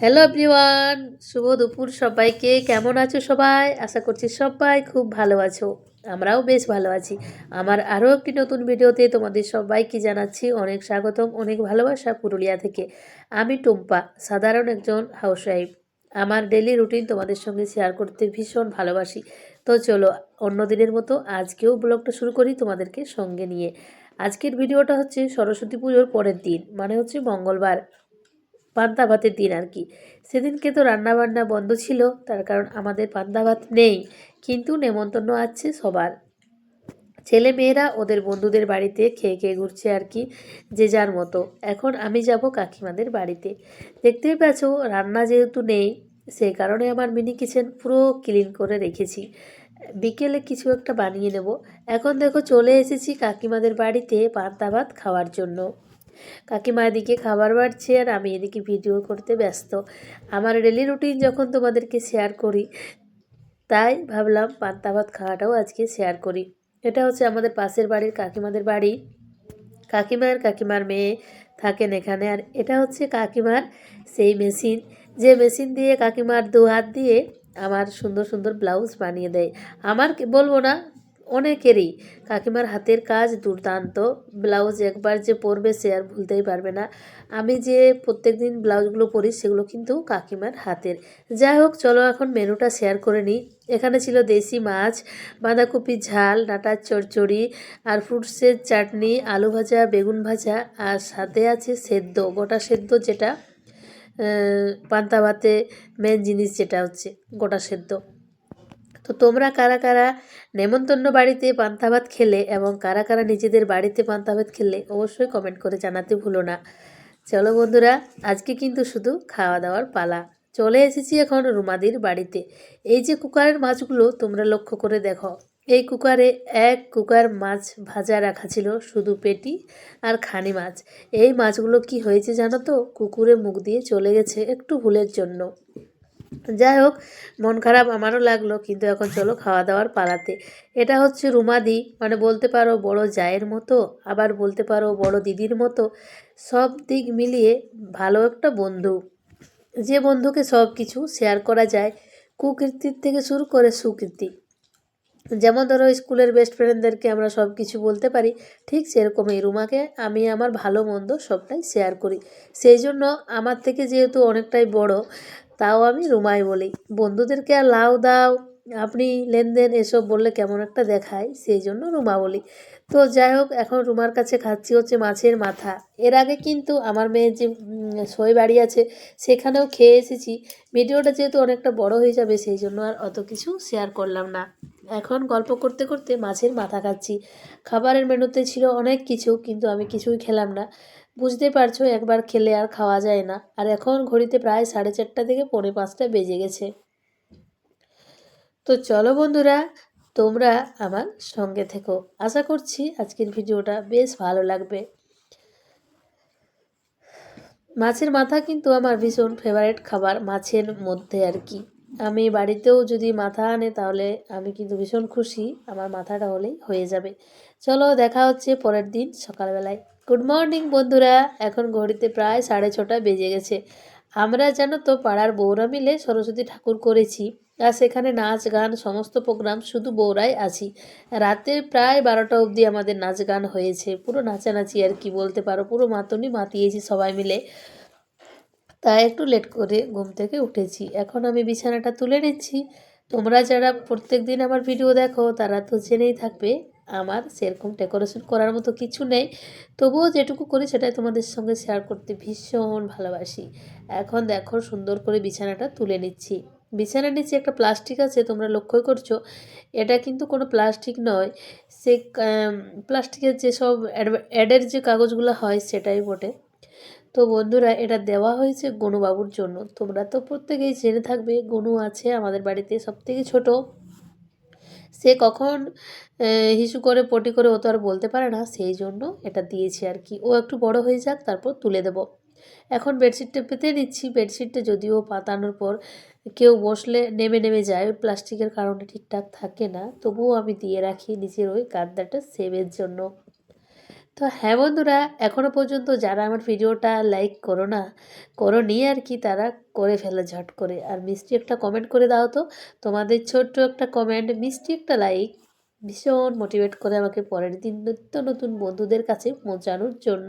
Hello everyone শুভ দুপুর সবাইকে। কেমন আছো সবাই? আশা করছি সবাই খুব ভালো আছো। আমরাও বেশ ভালো আছি। আমার আরও একটি নতুন ভিডিওতে তোমাদের সবাইকে জানাচ্ছি অনেক স্বাগতম, অনেক ভালোবাসা পুরুলিয়া থেকে। আমি টুম্পা, সাধারণ একজন হাউসওয়াইফ আমার ডেলি রুটিন তোমাদের সঙ্গে শেয়ার করতে ভীষণ ভালোবাসি। তো চলো, অন্য দিনের মতো আজকেও ব্লগটা শুরু করি তোমাদেরকে সঙ্গে নিয়ে। আজকের ভিডিওটা হচ্ছে সরস্বতী পুজোর পরের দিন মানে হচ্ছে মঙ্গলবার। পান্তা ভাতের দিন আর কি। সেদিনকে তো রান্না বান্না বন্ধ ছিল, তার কারণ আমাদের পান্তা ভাত নেই, কিন্তু নেমন্তন্ন আছে সবার। ছেলে মেয়েরা ওদের বন্ধুদের বাড়িতে খেয়ে খেয়ে ঘুরছে আর কি, যে যার মতো। এখন আমি যাব কাকিমাদের বাড়িতে। দেখতেই পাচ্ছ, রান্না যেহেতু নেই সেই কারণে আমার মিনি কিচেন পুরো ক্লিন করে রেখেছি। বিকেলে কিছু একটা বানিয়ে নেব। এখন দেখো চলে এসেছি কাকিমাদের বাড়িতে পান্তা ভাত খাওয়ার জন্য। কাকিমা এদিকে খাবার বাড়ছে আর আমি এদিকে ভিডিও করতে ব্যস্ত। আমার ডেলি রুটিন যখন তোমাদেরকে শেয়ার করি, তাই ভাবলাম পান্তা ভাত খাওয়াটাও আজকে শেয়ার করি। এটা হচ্ছে আমাদের পাশের বাড়ির কাকিমাদের বাড়ি। কাকিমার কাকিমার মেয়ে থাকেন এখানে আর এটা হচ্ছে কাকিমার সেই মেশিন যে মেশিন দিয়ে কাকিমার দু হাত দিয়ে আমার সুন্দর সুন্দর ব্লাউজ বানিয়ে দেয়। আমার বলব না অনেকেরই কাকিমার হাতের কাজ দুর্দান্ত। ব্লাউজ একবার যে পরবে সে আর ভুলতেই পারবে না। আমি যে প্রত্যেক দিন ব্লাউজগুলো পরি সেগুলো কিন্তু কাকিমার হাতের। যাই হোক, চলো এখন মেনুটা শেয়ার করে নিই। এখানে ছিল দেশি মাছ বাঁধাকপির ঝাল, ডাঁটার চচ্চড়ি আর ফ্রুটসের চাটনি, আলু ভাজা, বেগুন ভাজা আর সাথে আছে সেদ্ধ, গোটা সেদ্ধ যেটা পান্তা ভাতে মেন জিনিস যেটা হচ্ছে গোটা সেদ্ধ। তো তোমরা কারা কারা নেমন্তন্ন বাড়িতে পান্তা ভাত খেলে এবং কারা কারা নিজেদের বাড়িতে পান্তা ভাত খেলে অবশ্যই কমেন্ট করে জানাতে ভুলো না। চলো বন্ধুরা, আজকে কিন্তু শুধু খাওয়া দাওয়ার পালা। চলে এসেছি এখন রুমাদির বাড়িতে। এই যে কুকারের মাছগুলো তোমরা লক্ষ্য করে দেখো, এই কুকারে এক কুকার মাছ ভাজা রাখা ছিল, শুধু পেটি আর খানি মাছ। এই মাছগুলো কি হয়েছে জানো তো? কুকুরে মুখ দিয়ে চলে গেছে একটু ভুলের জন্য। যাই হোক, মন খারাপ আমারও লাগল, কিন্তু এখন চলো খাওয়া দাওয়ার পালাতে। এটা হচ্ছে রুমাদি মানে বলতে পারো বড় জায়ের মতো, আবার বলতে পারো বড় দিদির মতো, সব দিক মিলিয়ে ভালো একটা বন্ধু। যে বন্ধুকে সব কিছু শেয়ার করা যায়, কুকীর্তির থেকে শুরু করে সুকীর্তি। যেমন ধরো স্কুলের বেস্ট ফ্রেন্ডদেরকে আমরা সব কিছু বলতে পারি, ঠিক সেরকমই রুমাকে আমি আমার ভালো মন্দ সবটাই শেয়ার করি। সেই জন্য আমার থেকে যেহেতু অনেকটাই বড় তাও আমি রুমাই বলি। বন্ধুদেরকে আর লাউ দাও। আপনি লেনদেন এসব বললে কেমন একটা দেখায়, সেই জন্য রুমা বলি তো যাই হোক, এখন রুমার কাছে খাচ্ছি হচ্ছে মাছের মাথা। এর আগে কিন্তু আমার মেয়ের যে সই বাড়ি আছে, সেখানেও খেয়ে এসেছি। ভিডিওটা যেহেতু অনেকটা বড় হয়ে যাবে, সেই জন্য আর অত কিছু শেয়ার করলাম না। এখন গল্প করতে করতে মাছের মাথা খাচ্ছি। খাবারের মেনুতে ছিল অনেক কিছু, কিন্তু আমি কিছুই খেলাম না। বুঝতে পারছ, একবার খেলে আর খাওয়া যায় না। আর এখন ঘড়িতে প্রায় সাড়ে চারটা থেকে পৌনে পাঁচটা বেজে গেছে। তো চলো বন্ধুরা, তোমরা আমার সঙ্গে থেকো। আশা করছি আজকের ভিডিওটা বেশ ভালো লাগবে। মাছের মাথা কিন্তু আমার ভীষণ ফেভারেট খাবার, মাছের মধ্যে আর কি। আমি বাড়িতেও যদি মাথা আনে তাহলে আমি কিন্তু ভীষণ খুশি, আমার মাথাটা হলেই হয়ে যাবে। চলো দেখা হচ্ছে পরের দিন সকালবেলায়। গুড মর্নিং বন্ধুরা, এখন ঘড়িতে প্রায় সাড়ে ছটা বেজে গেছে। আমরা জানো তো পাড়ার বউরা মিলে সরস্বতী ঠাকুর করেছি, আর সেখানে নাচ গান সমস্ত প্রোগ্রাম শুধু বউরাই আছি। রাতে প্রায় বারোটা অবধি আমাদের নাচ গান হয়েছে। পুরো নাচানাচি আর কি বলতে পারো, পুরো মাতনি মাতিয়েছি সবাই মিলে। তাই একটু লেট করে ঘুম থেকে উঠেছি। এখন আমি বিছানাটা তুলে নিচ্ছি। তোমরা যারা প্রত্যেক দিন আমার ভিডিও দেখো, তারা তো জেনেই থাকবে আমার সেরকম ডেকোরেশন করার মতো কিছু নেই। তবুও যেটুকু করি সেটাই তোমাদের সঙ্গে শেয়ার করতে ভীষণ ভালোবাসি। এখন দেখো সুন্দর করে বিছানাটা তুলে নিচ্ছি। বিছানার নিচে একটা প্লাস্টিক আছে, তোমরা লক্ষ্য করছ। এটা কিন্তু কোনো প্লাস্টিক নয়। সে প্লাস্টিকের যেসব অ্যাডের যে কাগজগুলো হয় সেটাই বটে। তো বন্ধুরা, এটা দেওয়া হয়েছে গনুবাবুর জন্য। তোমরা তো প্রত্যেকেই জেনে থাকবে, গনু আছে আমাদের বাড়িতে সবথেকে ছোট। সে কখন হিসু করে পটি করে ও তো আর বলতে পারে না, সেই জন্য এটা দিয়েছি আর কি। ও একটু বড় হয়ে যাক, তারপর তুলে দেব। এখন বেডশিটটা পেতে নিচ্ছি। বেডশিটটা যদিও পাতানোর পর কেউ বসলে নেমে নেমে যায়, ওই প্লাস্টিকের কারণে ঠিকঠাক থাকে না। তবুও আমি দিয়ে রাখি নিজের ওই গাদ্দাটা সেভের জন্য। তো হ্যাঁ বন্ধুরা এখনও পর্যন্ত যারা আমার ভিডিওটা লাইক করো না, করো নি আর কি, তারা করে ফেলে ঝট করে। আর মিষ্টি একটা কমেন্ট করে দাও তো, তোমাদের ছোট্ট একটা কমেন্ট মিষ্টি একটা লাইক ভীষণ মোটিভেট করে আমাকে পরের দিন নিত্য নতুন বন্ধুদের কাছে পৌঁছানোর জন্য।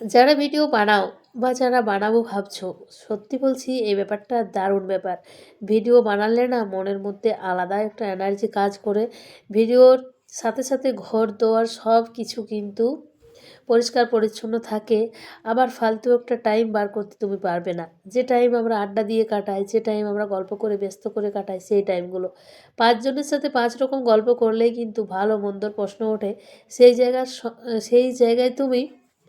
যারা ভিডিও বানাও বা যারা বানাবো ভাবছ, সত্যি বলছি এই ব্যাপারটা দারুণ ব্যাপার। ভিডিও বানালে না মনের মধ্যে আলাদা একটা এনার্জি কাজ করে। ভিডিওর সাথে সাথে ঘর দোয়ার সব কিছু কিন্তু পরিষ্কার পরিচ্ছন্ন থাকে। আবার ফালতু একটা টাইম বার করতে তুমি পারবে না। যে টাইম আমরা আড্ডা দিয়ে কাটাই, যে টাইম আমরা গল্প করে ব্যস্ত করে কাটাই, সেই টাইমগুলো পাঁচজনের সাথে পাঁচ রকম গল্প করলেই কিন্তু ভালো মন্দর প্রশ্ন ওঠে। সেই জায়গার সেই জায়গায় তুমি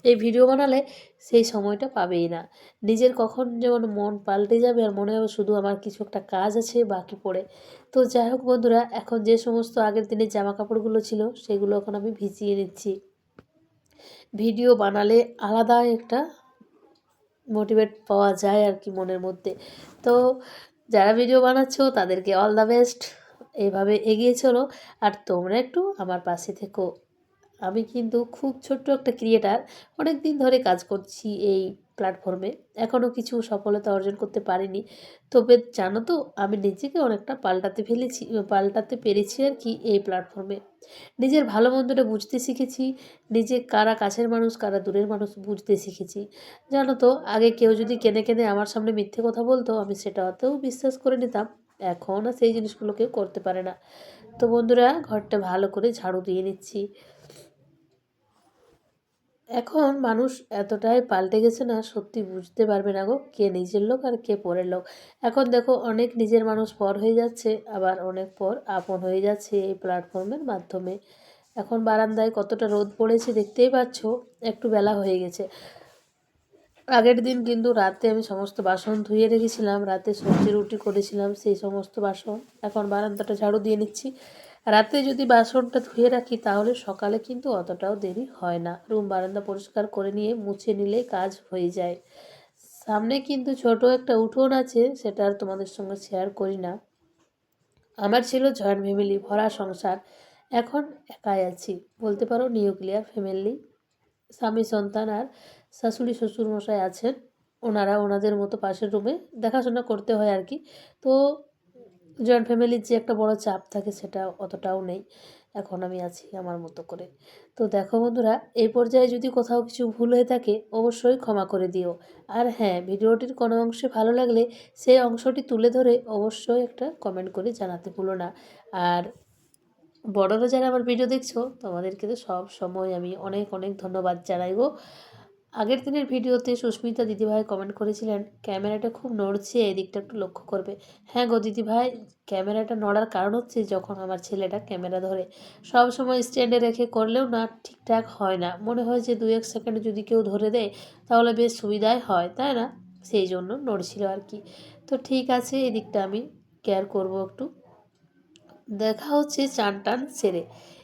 এই ভিডিও বানালে সেই সময়টা পাবেই না। নিজের কখন যেমন মন পাল্টে যাবে আর মনে হবে শুধু আমার কিছু একটা কাজ আছে বাকি পড়ে। তো যাই হোক বন্ধুরা, এখন যে সমস্ত আগের দিনের জামা কাপড়গুলো ছিল সেগুলো এখন আমি ভিজিয়ে নিচ্ছি। ভিডিও বানালে আলাদা একটা মোটিভেট পাওয়া যায় আর কি মনের মধ্যে। তো যারা ভিডিও বানাচ্ছো তাদেরকে অল দ্য বেস্ট। এইভাবে এগিয়ে চলো আর তোমরা একটু আমার পাশে থেকো। আমি কিন্তু খুব ছোট্ট একটা ক্রিয়েটার। অনেক দিন ধরে কাজ করছি এই প্ল্যাটফর্মে এখনও কিছু সফলতা অর্জন করতে পারিনি। তবে জানো তো, আমি নিজেকে অনেকটা পাল্টাতে ফেলেছি পাল্টাতে পেরেছি আর কি এই প্ল্যাটফর্মে নিজের ভালো মন্দটা বুঝতে শিখেছি, নিজে কারা কাছের মানুষ, কারা দূরের মানুষ বুঝতে শিখেছি। জানো তো, আগে কেউ যদি কেনে কেনে আমার সামনে মিথ্যে কথা বলতো, আমি সেটাতেও বিশ্বাস করে নিতাম। এখন আর সেই জিনিসগুলো কেউ করতে পারে না। তো বন্ধুরা, ঘরটা ভালো করে ঝাড়ু দিয়ে নিচ্ছি। এখন মানুষ এতটাই পাল্টে গেছে না, সত্যি বুঝতে পারবে না গো কে নিজের লোক আর কে পরের লোক। এখন দেখো অনেক নিজের মানুষ পর হয়ে যাচ্ছে, আবার অনেক পর আপন হয়ে যাচ্ছে এই প্ল্যাটফর্মের মাধ্যমে। এখন বারান্দায় কতটা রোদ পড়েছে দেখতেই পাচ্ছ, একটু বেলা হয়ে গেছে। আগের দিন কিন্তু রাতে আমি সমস্ত বাসন ধুয়ে রেখেছিলাম, রাতে সবজি রুটি করেছিলাম সেই সমস্ত বাসন। এখন বারান্দাটা ঝাড়ু দিয়ে নিচ্ছি। রাতে যদি বাসনটা ধুয়ে রাখি, তাহলে সকালে কিন্তু অতটাও দেরি হয় না। রুম বারান্দা পরিষ্কার করে নিয়ে মুছে নিলে কাজ হয়ে যায়। সামনে কিন্তু ছোট একটা উঠোন আছে, সেটা আর তোমাদের সঙ্গে শেয়ার করি না। আমার ছিল জয়েন্ট ফ্যামিলি ভরা সংসার। এখন একাই আছি। বলতে পারো নিউক্লিয়ার ফ্যামিলি স্বামী, সন্তান আর শাশুড়ি শ্বশুর মশাই আছেন। ওনারা ওনাদের মতো পাশের রুমে দেখাশোনা করতে হয় আর কি। তো জয়েন্ট ফ্যামিলির যে একটা বড় চাপ থাকে সেটা অতটাও নেই। এখন আমি আছি আমার মতো করে। তো দেখো বন্ধুরা, এই পর্যায়ে যদি কোথাও কিছু ভুল হয়ে থাকে অবশ্যই ক্ষমা করে দিও। আর হ্যাঁ ভিডিওটির কোনো অংশে ভালো লাগলে সেই অংশটি তুলে ধরে অবশ্যই একটা কমেন্ট করে জানাতে ভুলো না। আর বড়রা যারা আমার ভিডিও দেখছ, তোমাদেরকে তো সব সময় আমি অনেক অনেক ধন্যবাদ জানাই গো। আগের দিনের ভিডিওতে সুস্মিতা দিদিভাই কমেন্ট করেছিলেন, ক্যামেরাটা খুব নড়ছে, এই দিকটা একটু লক্ষ্য করবে। হ্যাঁ গো দিদিভাই, ক্যামেরাটা নড়ার কারণ হচ্ছে যখন আমার ছেলেটা ক্যামেরা ধরে, সব সময় স্ট্যান্ডে রেখে করলেও না ঠিকঠাক হয় না। মনে হয় যে দু এক সেকেন্ড যদি কেউ ধরে দেয়, তাহলে বেশ সুবিধাই হয়, তাই না? সেই জন্য নড়ছিল আর কি। তো ঠিক আছে, এই দিকটা আমি কেয়ার করব একটু। দেখা হচ্ছে চান টান সেরে।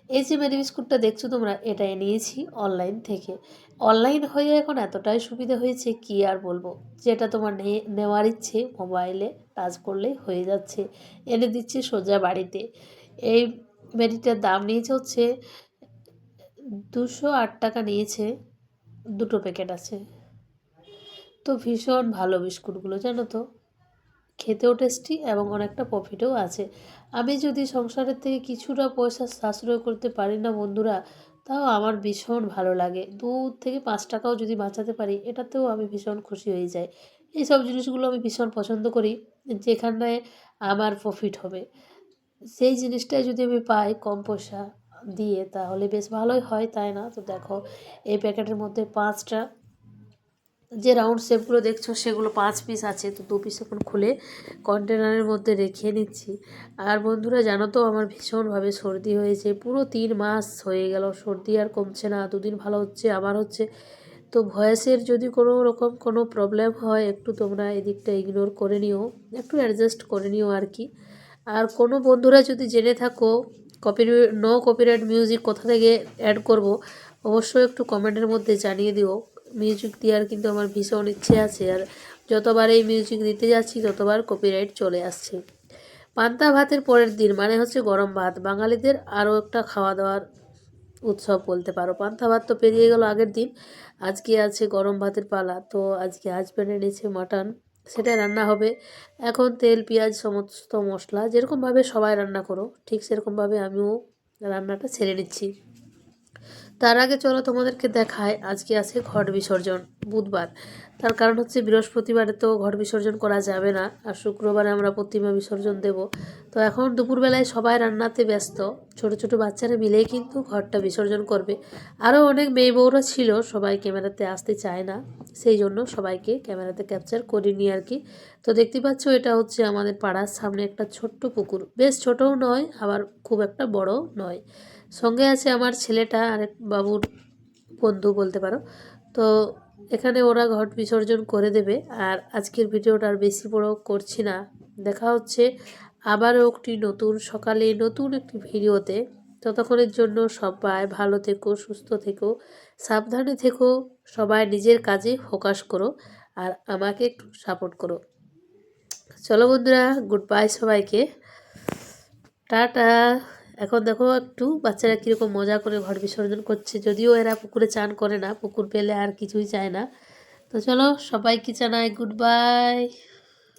এই যে মেরি বিস্কুটটা দেখছ তোমরা? এটা নিয়েছি অনলাইন থেকে। অনলাইন হয়ে এখন এতটাই সুবিধা হয়েছে, কি আর বলব? যেটা তোমার নেওয়ার ইচ্ছে মোবাইলে টাচ করলেই হয়ে যাচ্ছে। এনে দিচ্ছে সোজা বাড়িতে। এই মেরিটার দাম নিয়েছে হচ্ছে দুশো আট টাকা নিয়েছে। দুটো প্যাকেট আছে। তো ভীষণ ভালো বিস্কুটগুলো, জানো তো? খেতেও টেস্টি এবং অনেকটা প্রফিটও আছে। আমি যদি সংসারের থেকে কিছুটা পয়সা সাশ্রয় করতে পারি না বন্ধুরা, তাও আমার ভীষণ ভালো লাগে। দু থেকে পাঁচ টাকাও যদি বাঁচাতে পারি, এটাতেও আমি ভীষণ খুশি হয়ে যাই। এই সব জিনিসগুলো আমি ভীষণ পছন্দ করি, যেখানে আমার প্রফিট হবে। সেই জিনিসটাই যদি আমি পাই কম পয়সা দিয়ে, তাহলে বেশ ভালোই হয়, তাই না? তো দেখো, এই প্যাকেটের মধ্যে পাঁচটা যে রাউন্ড শেপগুলো দেখছ, সেগুলো পাঁচ পিস আছে, তো দু পিস এখন খুলে কন্টেনারের মধ্যে রেখে নিচ্ছি। আর বন্ধুরা, জানো তো আমার ভীষণভাবে সর্দি হয়েছে, পুরো তিন মাস হয়ে গেল, সর্দি আর কমছে না, দুদিন ভালো হচ্ছে, আবার হচ্ছে। তো ভয়েসের যদি কোনো রকম কোনো প্রবলেম হয়, একটু তোমরা এদিকটা ইগনোর করে নিও, একটু অ্যাডজাস্ট করে নিও আর কি। আর কোনো বন্ধুরা যদি জেনে থাকো কপি নো কপিরাইট মিউজিক কোথা থেকে অ্যাড করব, অবশ্যই একটু কমেন্টের মধ্যে জানিয়ে দিও। মিউজিক দেওয়ার কিন্তু আমার ভীষণ ইচ্ছে আছে। আর যতবার এই মিউজিক দিতে যাচ্ছি, ততবার কপিরাইট চলে আসছে। পান্তা ভাতের পরের দিন মানে হচ্ছে গরম ভাত, বাঙালিদের আরও একটা খাওয়া দাওয়ার উৎসব বলতে পারো। পান্তা ভাত তো পেরিয়ে গেল আগের দিন, আজকে আছে গরম ভাতের পালা। তো আজকে হাজব্যান্ড এনেছে মাটন সেটা রান্না হবে। এখন তেল, পেঁয়াজ, সমস্ত মশলা, যেরকমভাবে সবাই রান্না করো, ঠিক সেরকমভাবে আমিও রান্নাটা ছেড়ে নিচ্ছি তার আগে চলো তোমাদেরকে দেখায় আজকে আছে ঘট বিসর্জন, বুধবার। তার কারণ হচ্ছে বৃহস্পতিবারে তো ঘট বিসর্জন করা যাবে না, আর শুক্রবারে আমরা প্রতিমা বিসর্জন দেব। তো এখন দুপুরবেলায় সবাই রান্নাতে ব্যস্ত, ছোট ছোট বাচ্চারা মিলেই কিন্তু ঘরটা বিসর্জন করবে। আরও অনেক মেয়ে বউরা ছিল, সবাই ক্যামেরাতে আসতে চায় না, সেই জন্য সবাইকে ক্যামেরাতে ক্যাপচার করিনি আর কি। তো দেখতে পাচ্ছ, এটা হচ্ছে আমাদের পাড়ার সামনে একটা ছোট্ট পুকুর। বেশ ছোটও নয়, আবার খুব একটা বড় নয়। সঙ্গে আছে আমার ছেলেটা, আরেক বাবুর বন্ধু বলতে পারো। তো এখানে ওরা ঘট বিসর্জন করে দেবে আর আজকের ভিডিওটা আর বেশি বড় করছি না। দেখা হচ্ছে আবারও একটি নতুন সকালে, নতুন একটি ভিডিওতে। ততক্ষণের জন্য সবাই ভালো থেকো, সুস্থ থেকো, সাবধানে থেকো, সবাই নিজের কাজে ফোকাস করো আর আমাকে একটু সাপোর্ট করো। চলো বন্ধুরা, গুড বাই সবাইকে। টাটা। এখন দেখো একটু বাচ্চারা কীরকম মজা করে ঘর বিসর্জন করছে, যদিও এরা পুকুরে চান করে না, পুকুর পেলে আর কিছুই চায় না। তো চলো সবাই সবাইকে জানাই গুড বাই